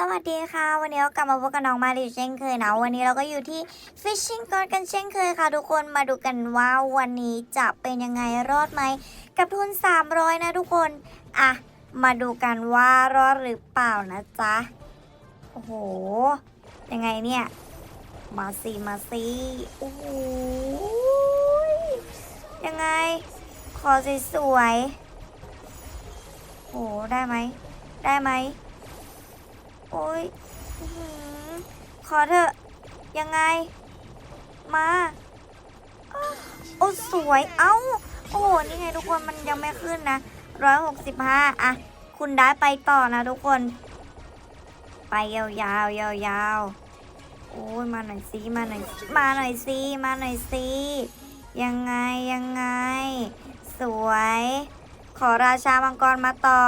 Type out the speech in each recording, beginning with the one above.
สวัสดีค่ะ วันนี้เรากลับมาพบกับน้องมาริเช่นเคยนะ วันนี้เราก็อยู่ที่ Fishing g o d กันเช่นเคยค่ะ ทุกคนมาดูกันว่าวันนี้จะเป็นยังไงรอดไหม กับทุน 300 นะทุกคน อะ มาดูกันว่ารอดหรือเปล่านะจ๊ะ โอ้โห ยังไงเนี่ย มาสิมาสิโอ้โหยังไง ขอสวยๆโอ้โหได้ไหม ได้ไหม โอ้ยอขอเถอะ ยังไง มาโอ้สวย เอ้า โอ้โห นี่ไงทุกคนมันยังไม่ขึ้นนะร้อยหกสิบห้าอะคุณได้ไปต่อนะทุกคน ไปยาวๆยาวๆโอ้ยมาหน่อยสิมาหน่อยมาหน่อยสิมาหน่อยสิยังไงยังไง สวย ขอราชามังกรมาต่อ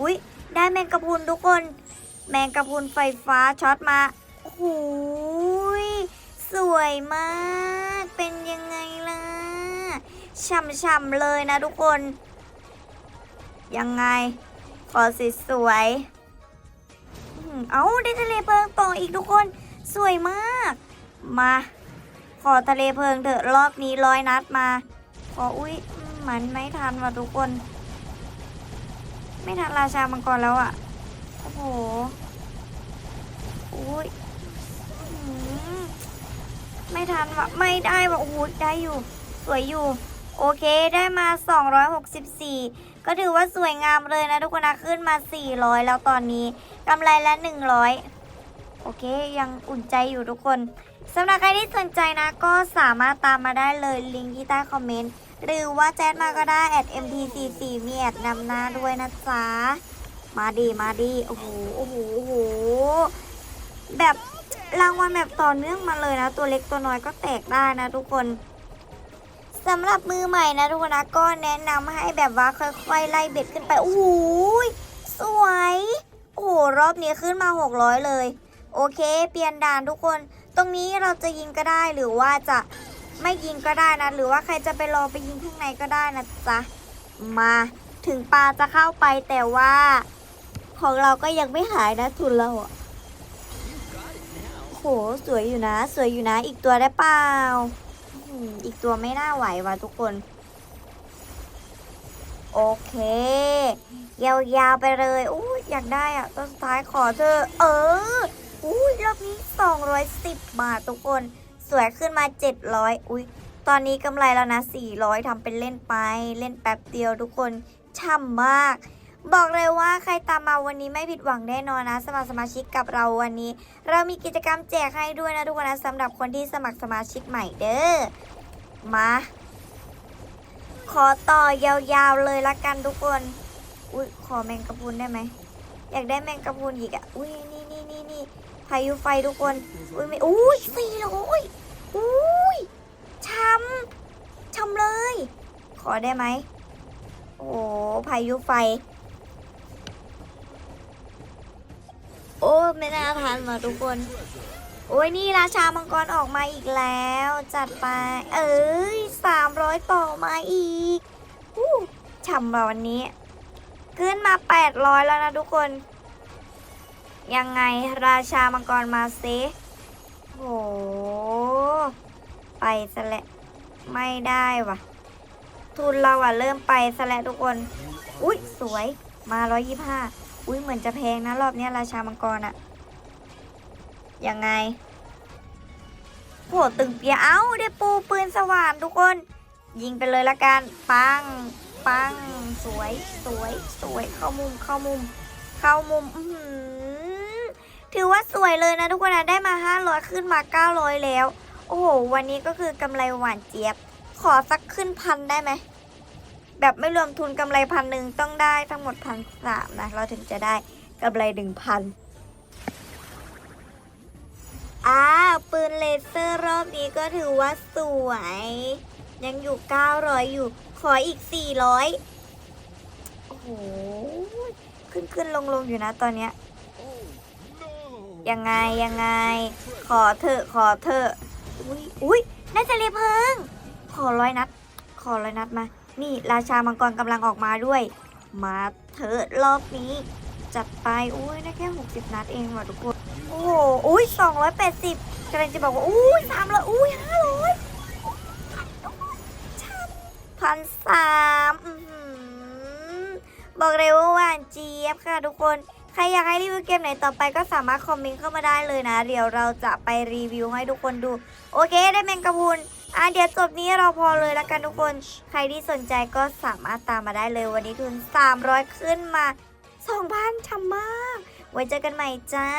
อุ้ยได้แมงกะพรุนทุกคน แมงกะพรุนไฟฟ้าช็อตมาโอ้ยสวยมาก เป็นยังไงล่ะฉ่ำๆเลยนะทุกคน ยังไง ขอสสวยๆอื้อหือเอาได้ทะเลเพลิงต่ออีกทุกคน สวยมาก มา ขอทะเลเพลิงเถอะรอบนี้ร้อยนัดมา ขออุ้ยมันไม่ทันว่ะทุกคน ไม่ทันราชามังกรแล้วอะ่ะ โอ้โหอุ้ยอื้อหือไม่ทันวะไม่ได้วะโอ้โหได้อยู่ สวยอยู่ โอเคได้มา 264 ก็ถือว่าสวยงามเลยนะทุกคนนะขึ้นมา 400 แล้วตอนนี้กำไรละ 100 โอเคยังอุ่นใจอยู่ทุกคนสำหรับใครที่สนใจนะ ก็สามารถตามมาได้เลยลิงก์ที่ใต้คอมเมนต์ หรือว่าแชทมาก็ได้ at mt44 มีแอดนำหน้าด้วยนะจ๊ะ มาดีมาดีโอ้โหโอ้โหโอ้โหแบบรางวัลแบบต่อเนื่องมาเลยนะ ตัวเล็กตัวน้อยก็แตกได้นะทุกคนสำหรับมือใหม่นะทุกคนนะก็แนะนำให้แบบว่าค่อยๆไล่เบ็ดขึ้นไปโอ้โหสวยโอ้โหรอบนี้ขึ้นมา 600 เลย โอเค เปลี่ยนด่านทุกคน ตรงนี้เราจะยิงก็ได้หรือว่าจะไม่ยิงก็ได้นะ หรือว่าใครจะไปรอไปยิงข้างในก็ได้นะจ๊ะมาถึงปลาจะเข้าไปแต่ว่า ของเราก็ยังไม่หายนะทุนเราอะโหสวยอยู่นะ สวยอยู่นะ อีกตัวได้เปล่าอีกตัวไม่น่าไหวว่ะทุกคน โอเค ยาวๆไปเลยอู้อยากได้อะตัวสุดท้ายขอเธอ เอออุ้ยรอบนี้ 210 บาททุกคน สวยขึ้นมา 700 อุ้ยตอนนี้กำไรแล้วนะ 400ทำเป็นเล่นไป เล่นแป๊บเดียวทุกคนช่ำมาก บอกเลยว่าใครตามมาวันนี้ไม่ผิดหวังแน่นอนนะ สมัครสมาชิกกับเราวันนี้ เรามีกิจกรรมแจกให้ด้วยนะทุกคนนะสำหรับคนที่สมัครสมาชิกใหม่เด้อมา ขอต่อยาวๆเลยละกันทุกคนอุ้ยขอแมงกะพรุนได้ไหมอยากได้แมงกะพรุนอีกอะอุ้ยนี่นี่นี่นี่พายุไฟทุกคนอุ้ยไม่อุ้ยสี่ร้อยอุ้ยช้ำช้ำเลย ขอได้ไหมโอ้พายุไฟ โอ้ไม่น่าทันมาทุกคน โอ้ยนี่ราชามังกรออกมาอีกแล้ว จัดไป เอ้ยสามร้อยต่อมาอีกอู้ฉ่ำแบบวันนี้ ขึ้นมาแปดร้อยแล้วนะทุกคน ยังไงราชามังกรมาซิโห ไปซะและไม่ได้วะทุนเราอะเริ่มไปซะแล้วทุกคน อุ้ยสวยมาร้อยยี่ห้า อุ้ยเหมือนจะแพงนะรอบนี้ราชามังกรอะยังไงโหตึงเปียเอ้าได้ปูปืนสว่านทุกคน ยิงไปเลยละกัน ปัง ปัง สวย สวย สวย เข้ามุม เข้ามุม เข้ามุม ถือว่าสวยเลยนะทุกคนนะ ได้มา 500 ขึ้นมา 900 แล้ว โอ้โห วันนี้ก็คือกำไรหวานเจี๊ยบ ขอสักขึ้นพันได้ไหม แบบไม่รวมทุนกำไรพันหนึ่งต้องได้ทั้งหมดพันสามนะ เราถึงจะได้กำไรหนึ่งพันอ่าปืนเลเซอร์รอบนี้ก็ถือว่าสวย ยังอยู่ 900 อยู่ ขออีก 400 โอ้โห ขึ้นขึ้นลงลงอยู่นะตอนเนี้ยยังไง ยังไง ขอเถอะขอเถอะอุ้ยอุ้ยน่าจะเรียเพิง ขอร้อยนัด ขอร้อยนัดมา นี่ราชามังกรกำลังออกมาด้วย มาเถอะรอบนี้ จัดไปอุ้ยได้แค่ 60 นัดเองว่ะทุกคน โอ้โหอุ้ย280กำลังจะบอกว่าอุ้ย300อุ้ย500พันสามบอกเลยว่าหวานเจี๊ยบค่ะทุกคน ใครอยากให้รีวิวเกมไหนต่อไปก็สามารถคอมเมนต์เข้ามาได้เลยนะ เดี๋ยวเราจะไปรีวิวให้ทุกคนดู โอเคได้แมงกะพุน อะเดี๋ยวจบนี้เราพอเลยแล้วกันทุกคน ใครที่สนใจก็สามารถตามมาได้เลยวันนี้ทุน 300 ขึ้นมา 2,000ช่ำมาก ไว้เจอกันใหม่จ้า